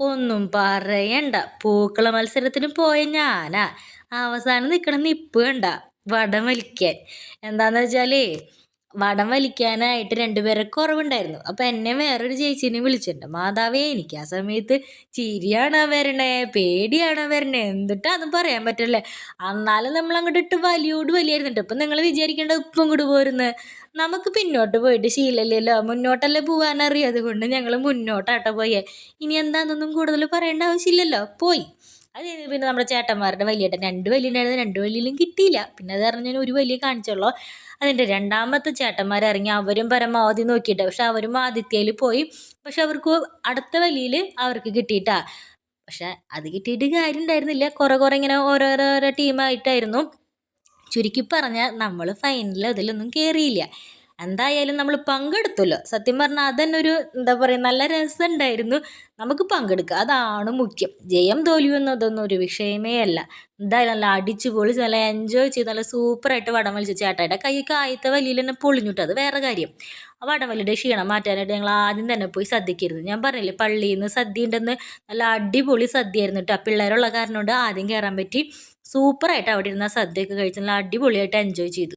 ഒന്നും പറയണ്ട. പൂക്കള മത്സരത്തിന് പോയ ഞാനാ. അവസാനം നിൽക്കണം നിപ്പ് കണ്ട. വടം വലിക്കാൻ. എന്താന്ന് വെച്ചാലേ വടം വലിക്കാനായിട്ട് രണ്ടുപേരെ കുറവുണ്ടായിരുന്നു. അപ്പം എന്നെ വേറൊരു ചേച്ചീനെ വിളിച്ചിട്ടുണ്ട് മാതാവേ എനിക്ക് ആ സമയത്ത് ചിരിയാണോ വരണേ? പേടിയാണോ വരണേ? എന്നിട്ടാന്നും പറയാൻ പറ്റില്ലേ? എന്നാലും നമ്മൾ അങ്ങോട്ട് ഇട്ട് വലിയോട് വലിയായിരുന്നുണ്ട് ഇപ്പം നിങ്ങൾ വിചാരിക്കേണ്ട ഉപ്പും കൂടി പോരുന്ന്. നമുക്ക് പിന്നോട്ട് പോയിട്ട് ശീലമില്ലല്ലോ. മുന്നോട്ടല്ലേ പോകാനറിയാം അതുകൊണ്ട് ഞങ്ങൾ മുന്നോട്ടാട്ടോ പോയേ. ഇനി എന്താണെന്നൊന്നും കൂടുതൽ പറയേണ്ട ആവശ്യമില്ലല്ലോ. പോയി. അത് പിന്നെ നമ്മുടെ ചേട്ടന്മാരുടെ വലിയേട്ടൻ. രണ്ട് വലിയ ഉണ്ടായിരുന്നു രണ്ട് വലിയിലും കിട്ടിയില്ല. പിന്നെ അത് പറഞ്ഞാൽ ഒരു വലിയ കാണിച്ചുള്ളൂ. അതിന്റെ രണ്ടാമത്തെ ചേട്ടന്മാർ ഇറങ്ങി അവരും പരമാവധി നോക്കിയിട്ട്. പക്ഷെ അവരും ആദിത്യയിൽ പോയി. പക്ഷെ അവർക്ക് അടുത്ത വലിയിൽ അവർക്ക് കിട്ടിയിട്ടാ. പക്ഷെ അത് കിട്ടിയിട്ട് കാര്യം ഉണ്ടായിരുന്നില്ല. കുറേ കുറേ ഇങ്ങനെ ഓരോരോ ടീമായിട്ടായിരുന്നു. ചുരുക്കി പറഞ്ഞാൽ നമ്മൾ ഫൈനലിൽ അതിലൊന്നും കയറിയില്ല എന്തായാലും നമ്മൾ പങ്കെടുത്തല്ലോ. സത്യം പറഞ്ഞാൽ അതന്നെ ഒരു എന്താ പറയുക നല്ല രസമുണ്ടായിരുന്നു നമുക്ക് പങ്കെടുക്കുക അതാണ് മുഖ്യം. ജയം തോൽവിയൊന്നും എന്നതൊന്നും ഒരു വിഷയമേ അല്ല. എന്തായാലും നല്ല അടിച്ചു പൊളിച്ച് നല്ല എൻജോയ് ചെയ്ത് നല്ല സൂപ്പറായിട്ട് വടം വലിച്ചു ചേട്ടായുടെ കൈക്ക് ആദ്യത്തെ വലിയിൽ തന്നെ പൊളിഞ്ഞിട്ട്. അത് വേറെ കാര്യം. ആ വടംവലിയുടെ ക്ഷീണം മാറ്റാനായിട്ട് ഞങ്ങൾ ആദ്യം തന്നെ പോയി സദ്യക്കിരുന്നു ഞാൻ പറഞ്ഞില്ലേ പള്ളിയിൽ നിന്ന് സദ്യ ഉണ്ടെന്ന് നല്ല അടിപൊളി സദ്യ ആയിരുന്നു കേട്ടോ പിള്ളേരുള്ള കാരണം കൊണ്ട് ആദ്യം കയറാൻ പറ്റി. സൂപ്പറായിട്ട് അവിടെ ഇരുന്ന സദ്യയൊക്കെ കഴിച്ച് നല്ല അടിപൊളിയായിട്ട് എൻജോയ് ചെയ്തു.